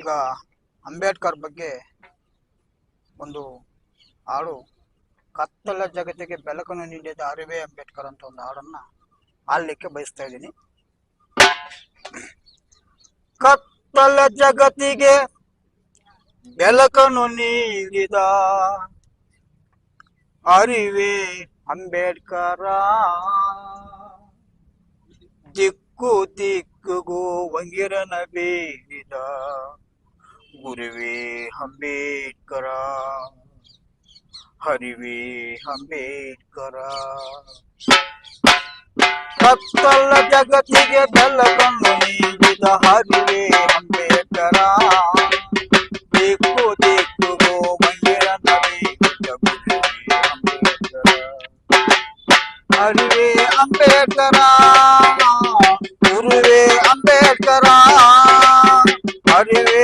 ಈಗ ಅಂಬೇಡ್ಕರ್ ಬಗ್ಗೆ ಒಂದು ಹಾಡು, ಕತ್ತಲ ಜಗತ್ತಿಗೆ ಬೆಳಕನ್ನು ನೀಡಿದ ಅರಿವೇ ಅಂಬೇಡ್ಕರ್ ಅಂತ ಒಂದು ಹಾಡನ್ನ ಹಾಡಲಿಕ್ಕೆ ಬಯಸ್ತಾ ಇದ್ದೀನಿ. ಕತ್ತಲ ಜಗತ್ತಿಗೆ ಬೆಳಕನ್ನು ನೀಡಿದ ಅರಿವೇ ಅಂಬೇಡ್ಕರ. ದಿಕ್ಕು ದಿಕ್ಕುಗೂ ವಂಗಿರನ ಬೀರಿದ ಗುರುವೇ ಅಂಬೇಡ್ಕರ ಹರಿವೇ ಅಂಬೇಡ್ಕರ ಕತ್ತಲ ಜಗತ್ತಿಗೆ ಬೆಳಕನ್ನು ನೀಡಿದ ಹರಿವೇ ಅಂಬೇಡ್ಕರ ದಿಕ್ಕು ದಿಕ್ಕುಗೂ ವಂಗಿರನ ಬೀರಿದ ಗುರುವೇ ಅಂಬೇಡ್ಕರ ಹರಿವೇ ಅಂಬೇಡ್ಕರ ಗುರುವೇ ಅಂಬೇಡ್ಕರ ಹರಿವೇ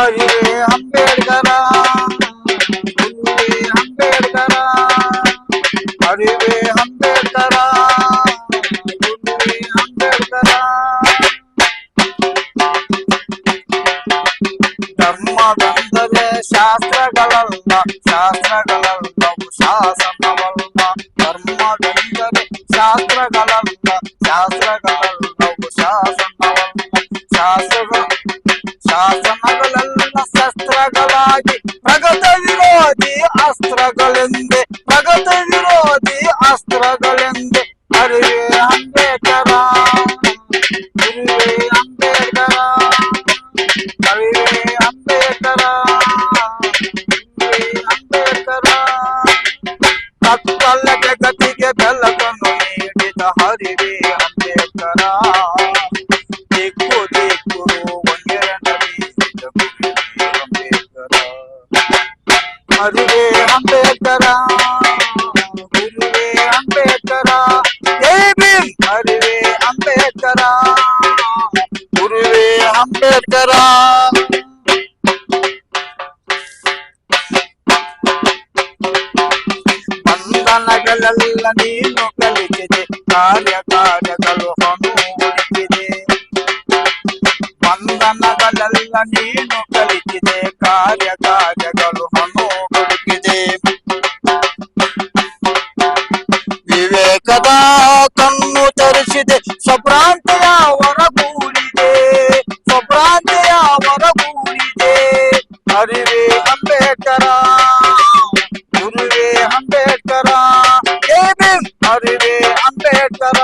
ಹರಿವೇ ಅಂಬೇಡ್ಕರ ಗುರುವೇ ಅಂಬೇಡ್ಕರ ಹರಿವೇ ಅಂಬೇಡ್ಕರ ಗುರುವೇ ಅಂಬೇಡ್ಕರ ಧರ್ಮವೆಂದರೆ ಶಾಸ್ತ್ರಗಳಲ್ಲ ಶಾಸ್ತ್ರಗಳಲ್ಲವು ಶಸ್ತ್ರಗಳಾಗಿ ಪ್ರಗತ ವಿರೋಧಿ ಅಸ್ತ್ರಗಳೆಂದೆ ಪ್ರಗತ ವಿರೋಧಿ ಅಸ್ತ್ರಗಳೆಂದೆ ಅರಿವೇ ಅಂಬೇಡ್ಕರ ಗುರುವೇ ಅಂಬೇಡ್ಕರ ಅರಿವೇ ಅಂಬೇಡ್ಕರ ಗುರುವೇ ಅಂಬೇಡ್ಕರ ಕತ್ತಲ ಜಗತ್ತಿಗೆ ಬೆಳಕನ್ನು ನೀಡಿದ ಹರಿವೇ ಹರಿವೇ ಅಂಬೇಡ್ಕರ ಗುರುವೇ ಅಂಬೇಡ್ಕರ ಜೈ ಭೀಮ್ ಹರಿವೇ ಅಂಬೇಡ್ಕರ ಗುರುವೇ ಅಂಬೇಡ್ಕರ ಬಂಧನಗಳೆಲ್ಲ ನೀನು ಕಲಿತಿದೆ ಕಾರ್ಯ ಕಾರ್ಯಗಳು ಹೊನು ಹುಡುಕಿದೆ ಬಂಧನಗಳೆಲ್ಲ ನೀನು ಕಲಿತಿದೆ ಕಾರ್ಯ ಕಾರ್ಯಗಳು ವಿವೇಕದ ಕಣ್ಣು ತರಿಸಿದೆ ಸ್ವಭ್ರಾಂತಿಯ ಹೊರಗೂಡಿದೆ ಸ್ವಭ್ರಾಂತಿಯ ಹೊರಗೂಡಿದೆ ಅರಿವೇ ಅಂಬೇಡ್ಕರ ಗುರುವೇ ಅಂಬೇಡ್ಕರ ಜೈ ಭೀಮ್ ಅರಿವೇ ಅಂಬೇಡ್ಕರ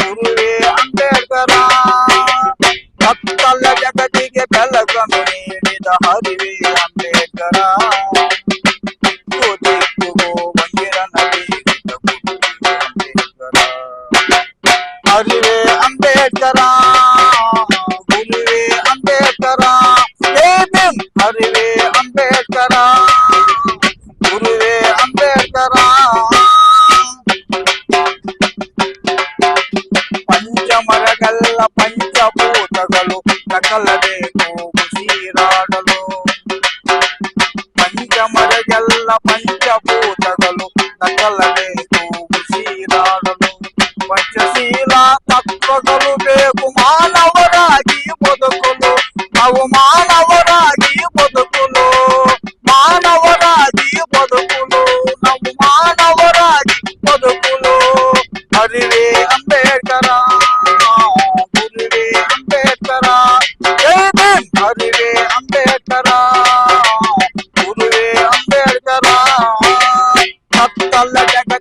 ಗುರುವೇ ಅಂಬೇಡ್ಕರ ಕತ್ತಲ ಜಗತ್ತಿಗೆ ಬೆಳಕನ್ನು ನೀಡಿದ ಹರಿವೇ అంబేద్కరా గురువే అంబేద్కరా ఏమేం హరివే అంబేద్కరా గురువే అంబేద్కరా. పంచమరగల్ల పంచభూతగలు సకల అవు మానవరాజీ బతుకులు మానవరాజీ బతుకులు అవు మానవరాజీ బతుకులు. హరివే అంబేడ్కరా గురువే అంబేడ్కరా హరివే అంబేడ్కరా గురువే అంబేడ్కరా భక్తల జగ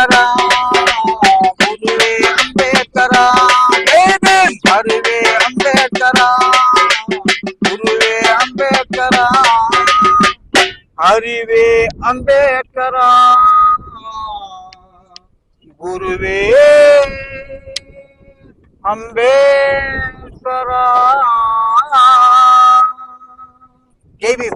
அம்பேத்கரா. குருவே அம்பேத்கரா. அருவே அறிவே அம்பேத்கரா. குருவே அம்பேத்கரா. ஜெய்